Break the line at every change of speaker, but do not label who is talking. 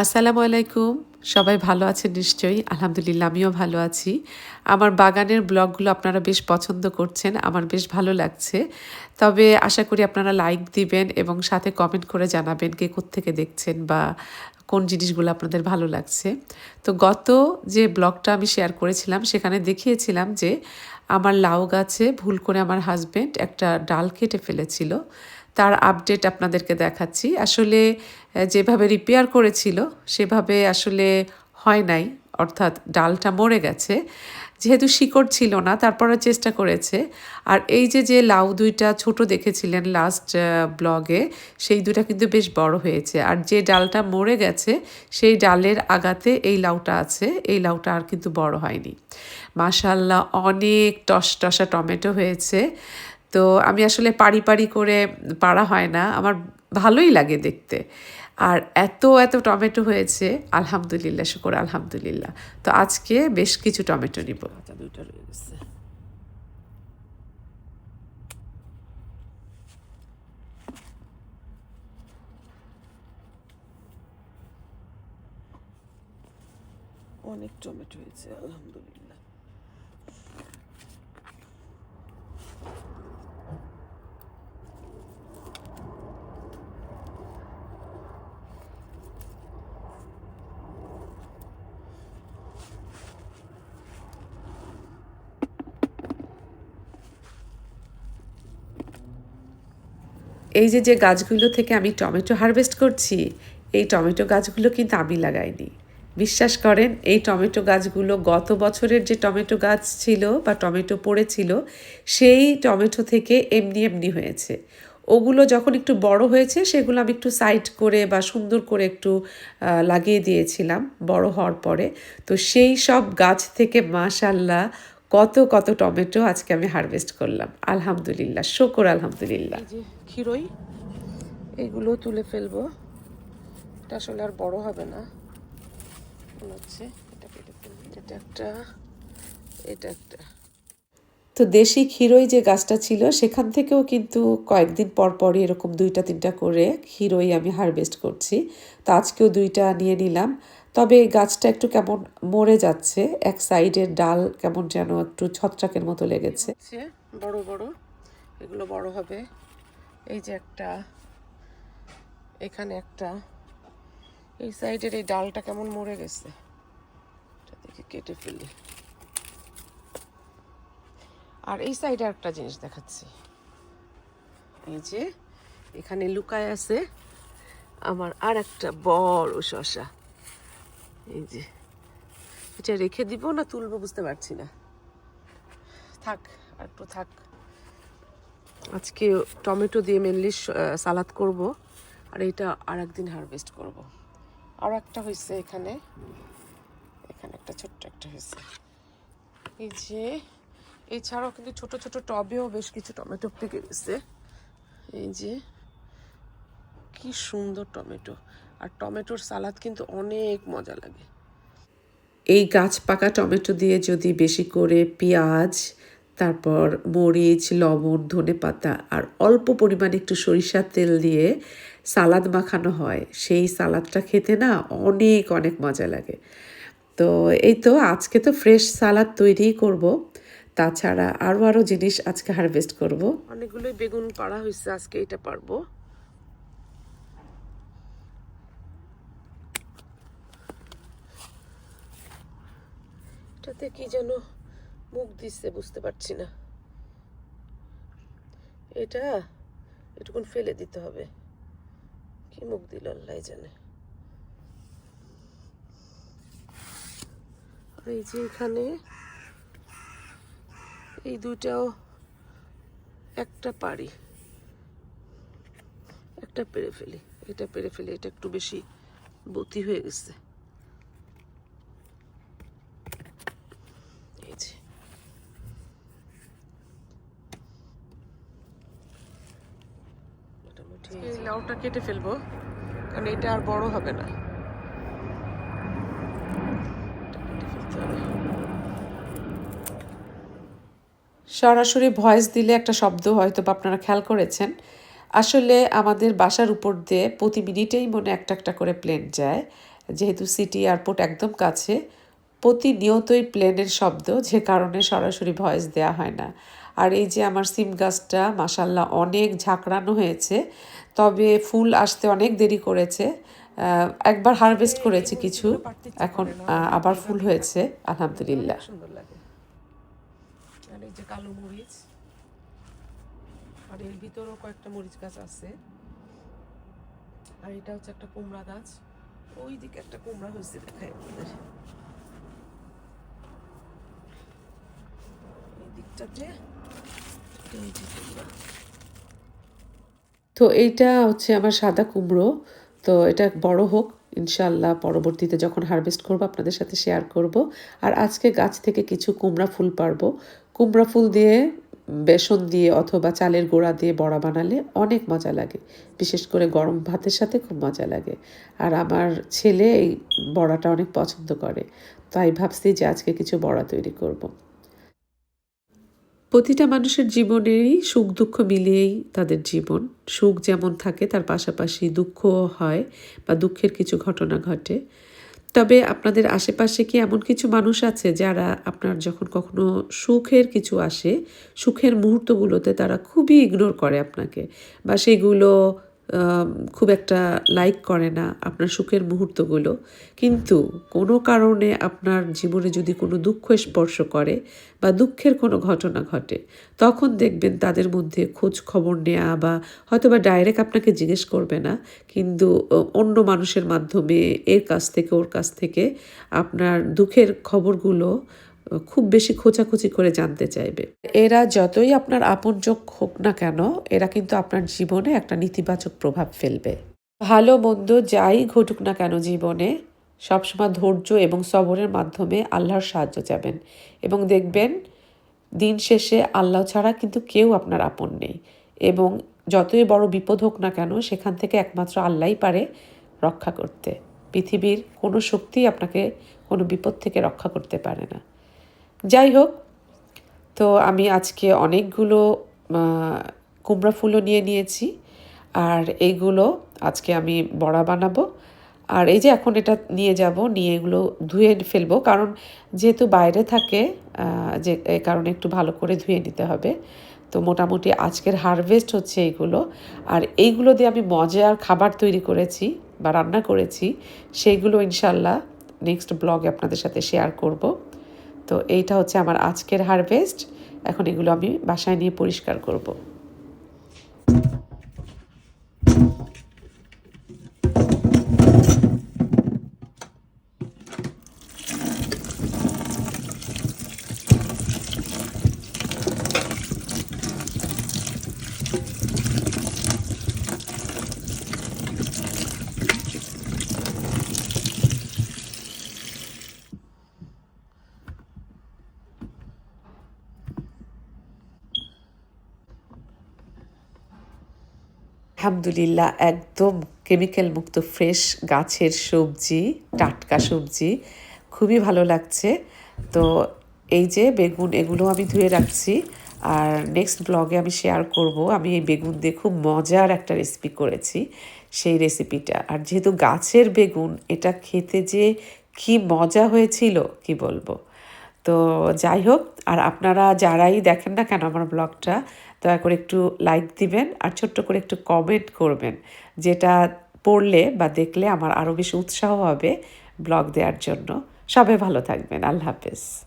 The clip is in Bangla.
আসসালামু আলাইকুম। সবাই ভালো আছেন নিশ্চয়ই, আলহামদুলিল্লাহ আমিও ভালো আছি। আমার বাগানের ব্লগগুলো আপনারা বেশ পছন্দ করছেন, আমার বেশ ভালো লাগছে। তবে আশা করি আপনারা লাইক দিবেন এবং সাথে কমেন্ট করে জানাবেন কে থেকে দেখছেন বা কোন জিনিসগুলো আপনাদের ভালো লাগছে। তো গত যে ব্লগটা আমি শেয়ার করেছিলাম, সেখানে দেখিয়েছিলাম যে আমার লাউ গাছে ভুল করে আমার হাজবেন্ড একটা ডাল কেটে ফেলেছিল। তার আপডেট আপনাদেরকে দেখাচ্ছি। আসলে যেভাবে রিপেয়ার করেছিল, সেভাবে আসলে হয় নাই। অর্থাৎ ডালটা মরে গেছে। যেহেতু শিকড় ছিল না তারপরে চেষ্টা করেছে। আর এই যে যে লাউ দুইটা ছোট দেখেছিলেন লাস্ট ব্লগে সেই দুইটা কিন্তু বেশ বড় হয়েছে। আর যে ডালটা মরে গেছে, সেই ডালের আগাতে এই লাউটা আছে। এই লাউটা আর কিন্তু বড় হয়নি। মাশাল্লাহ অনেক টস টসা টমেটো হয়েছে। তো আমি আসলে পারি পারি করে পারা হয় না। আমার ভালোই লাগে দেখতে। আর এত এত টমেটো হয়েছে, আলহামদুলিল্লাহ, শুকর আলহামদুলিল্লাহ। তো আজকে বেশ কিছু টমেটো নিব।
গেছে। অনেক টমেটো হয়েছে, আলহামদুলিল্লাহ।
এই যে যে গাছগুলো থেকে আমি টমেটো হারভেস্ট করছি, এই টমেটো গাছগুলো কিন্তু আমি লাগাইনি। বিশ্বাস করেন, এই টমেটো গাছগুলো গত বছরের যে টমেটো গাছ ছিল বা টমেটো পড়েছিল, সেই টমেটো থেকে এমনি এমনি হয়েছে। ওগুলো যখন একটু বড় হয়েছে, সেগুলো আমি একটু সাইড করে বা সুন্দর করে একটু লাগিয়ে দিয়েছিলাম বড় হওয়ার পরে। তো সেই সব গাছ থেকে মাশাল্লাহ কত কত টমেটো আজকে আমি হারভেস্ট করলাম। আলহামদুলিল্লাহ শকর আলহামদুলিল্লাহ।
যে ক্ষীরই এগুলো তুলে ফেলব। এটা আসলে আর বড় হবে না। হচ্ছে এটা কেটে ফেলব। এটা একটা এটা একটা।
তো দেশি ক্ষীরই যে গাছটা ছিল সেখান থেকেও কিন্তু কয়েকদিন পর পরই এরকম দুইটা তিনটা করে ক্ষীরই আমি হারভেস্ট করছি। তো আজকেও দুইটা নিয়ে নিলাম। তবে এই গাছটা একটু কেমন মরে যাচ্ছে, এক সাইডের ডাল কেমন যেন একটু ছত্রাকের মতো লেগেছে।
বড় বড়, এগুলো বড় হবে। এই যে একটা, এখানে একটা, এই সাইডের এই ডালটা কেমন মরে গেছে কেটে ফেলি। আর এই সাইডে একটা জিনিস দেখাচ্ছি। এই যে এখানে লুকায় আছে আমার আর একটা বড় শশা। এই যে, এটা রেখে দিব না তুলবো বুঝতে পারছি না। থাক আর একটু থাক। আজকে টমেটো দিয়ে মেনলি সালাদ করব আর এটা আর একদিন হারভেস্ট করব। আর একটা হয়েছে এখানে। এখানে একটা, ছোট্ট একটা হয়েছে। এই যে, এছাড়াও কিন্তু ছোট ছোট টবেও বেশ কিছু টমেটো পেকে গেছে। এই যে, কি সুন্দর টমেটো। আর টমেটোর সালাদ কিন্তু অনেক মজা লাগে।
এই গাছ পাকা টমেটো দিয়ে যদি বেশি করে পেঁয়াজ তারপর মরিচ লবণ ধনে পাতা আর অল্প পরিমাণে একটু সরিষার তেল দিয়ে সালাদ মাখানো হয় সেই সালাদটা খেতে না অনেক অনেক মজা লাগে। তো এই তো আজকে তো ফ্রেশ সালাদ তৈরিই করব। তাছাড়া আরও আরও জিনিস আজকে হারভেস্ট করব।
অনেকগুলোই বেগুন পাড়া হয়েছে আজকে এটা পারব। এটাতে কি যেন মুখ দিচ্ছে বুঝতে পারছি না। এটা এটুকুন ফেলে দিতে হবে। কি মুখ দিল আল্লাহ জানে। এই যে এখানে এই দুইটাও একটা পারি একটা পেরে ফেলি। এটা পেরে ফেলি এটা একটু বেশি বতি হয়ে গেছে এই যে মোটামুটি এই লাউটা কেটে ফেলব, কারণ এটা আর বড় হবে না।
সরাসরি ভয়েস দিলে একটা শব্দ হয়তো বা আপনারা খেয়াল করেছেন। আসলে আমাদের বাসার উপর দিয়ে প্রতি মিনিটেই মনে একটা একটা করে প্লেন যায়। যেহেতু সিটি এয়ারপোর্ট একদম কাছে, প্রতিনিয়তই প্লেনের শব্দ, যে কারণে সরাসরি ভয়েস দেয়া হয় না। আর এই যে আমার সিম গাছটা মাসাল্লাহ অনেক ঝাঁকড়ানো হয়েছে। তবে ফুল আসতে অনেক দেরি করেছে। একবার হারভেস্ট করেছি কিছু, এখন আবার ফুল হয়েছে, আলহামদুলিল্লাহ।
সুন্দর লাগে যে কালো মরিচ, আর এর ভিতরেও কয়েকটা মরিচ গাছ আছে। আর এটা হচ্ছে একটা কুমড়া গাছ। ওই দিকে একটা কুমড়া হয়েছে দেখায় আপনাদের। এই দিকটাতে
তো এইটা হচ্ছে আমার সাদা কুমড়ো। তো এটা বড় হোক ইনশাল্লাহ পরবর্তীতে যখন হারভেস্ট করব আপনাদের সাথে শেয়ার করব। আর আজকে গাছ থেকে কিছু কুমড়া ফুল পারব। কুমড়া ফুল দিয়ে বেসন দিয়ে অথবা চালের গোড়া দিয়ে বড়া বানালে অনেক মজা লাগে। বিশেষ করে গরম ভাতের সাথে খুব মজা লাগে। আর আমার ছেলে এই বড়াটা অনেক পছন্দ করে। তাই ভাবছি যে আজকে কিছু বড়া তৈরি করব। প্রতিটা মানুষের জীবনেরই সুখ, দুঃখ মিলিয়েই তাদের জীবন। সুখ যেমন থাকে, তার পাশাপাশি দুঃখও হয় বা দুঃখের কিছু ঘটনা ঘটে। তবে আপনাদের আশেপাশে কি এমন কিছু মানুষ আছে যারা আপনার যখন কখনো সুখের কিছু আসে, সুখের মুহূর্তগুলোতে তারা খুবই ইগনোর করে আপনাকে? বা সেগুলো খুব একটা লাইক করে না আপনার সুখের মুহূর্তগুলো। কিন্তু কোনো কারণে আপনার জীবনে যদি কোনো দুঃখ স্পর্শ করে বা দুঃখের কোনো ঘটনা ঘটে, তখন দেখবেন তাদের মধ্যে খোঁজ খবর নেওয়া বা হয়তো বা ডাইরেক্ট আপনাকে জিজ্ঞেস করবে না, কিন্তু অন্য মানুষের মাধ্যমে এর কাছ থেকে ওর কাছ থেকে আপনার দুঃখের খবরগুলো খুব বেশি খোঁচাখুচি করে জানতে চাইবে। এরা যতই আপনার আপনযোগ হোক না কেন, এরা কিন্তু আপনার জীবনে একটা নেতিবাচক প্রভাব ফেলবে। ভালো, মন্দ যাই ঘটুক না কেন জীবনে, সবসময় ধৈর্য এবং সবরের মাধ্যমে আল্লাহর সাহায্য চাবেন এবং দেখবেন, দিন শেষে আল্লাহ ছাড়া কিন্তু কেউ আপনার আপন নেই এবং যতই বড় বিপদ হোক না কেন, সেখান থেকে একমাত্র আল্লাহই পারে রক্ষা করতে। পৃথিবীর কোনো শক্তি আপনাকে কোনো বিপদ থেকে রক্ষা করতে পারে না। যাই হোক, তো আমি আজকে অনেকগুলো কুমড়া ফুলও নিয়ে নিয়েছি। আর এইগুলো আজকে আমি বড়া বানাবো। আর এই যে এখন এটা নিয়ে যাব, নিয়ে এগুলো ধুয়ে ফেলব। কারণ যেহেতু বাইরে থাকে যে এই কারণে একটু ভালো করে ধুয়ে নিতে হবে। তো মোটামুটি আজকের হারভেস্ট হচ্ছে এইগুলো আর এইগুলো দিয়ে আমি মজার খাবার তৈরি করেছি বা রান্না করেছি সেইগুলো ইনশাল্লাহ নেক্সট ব্লগে আপনাদের সাথে শেয়ার করব। তো এইটা হচ্ছে আমার আজকের হারভেস্ট এখন এগুলো আমি বাসায় নিয়ে পরিষ্কার করব। আলহামদুলিল্লাহ, একদম কেমিক্যাল মুক্ত ফ্রেশ গাছের সবজি, টাটকা সবজি। খুবই ভালো লাগছে। তো এই যে বেগুন, এগুলো আমি ধুয়ে রাখছি। আর নেক্সট ব্লগে আমি শেয়ার করব। আমি এই বেগুন দিয়ে খুব মজার একটা রেসিপি করেছি, সেই রেসিপিটা আর যেহেতু গাছের বেগুন, এটা খেতে যে কি মজা হয়েছিল, কি বলব? তো যাই হোক, আর আপনারা যারাই দেখেন না কেন আমার ব্লগটা দয়া করে একটু লাইক দিবেন আর ছোট্ট করে একটু কমেন্ট করবেন। যেটা পড়লে বা দেখলে আমার আরও বেশি উৎসাহ হবে ব্লগ দেওয়ার জন্য। সবাই ভালো থাকবেন। আল্লাহ হাফেজ।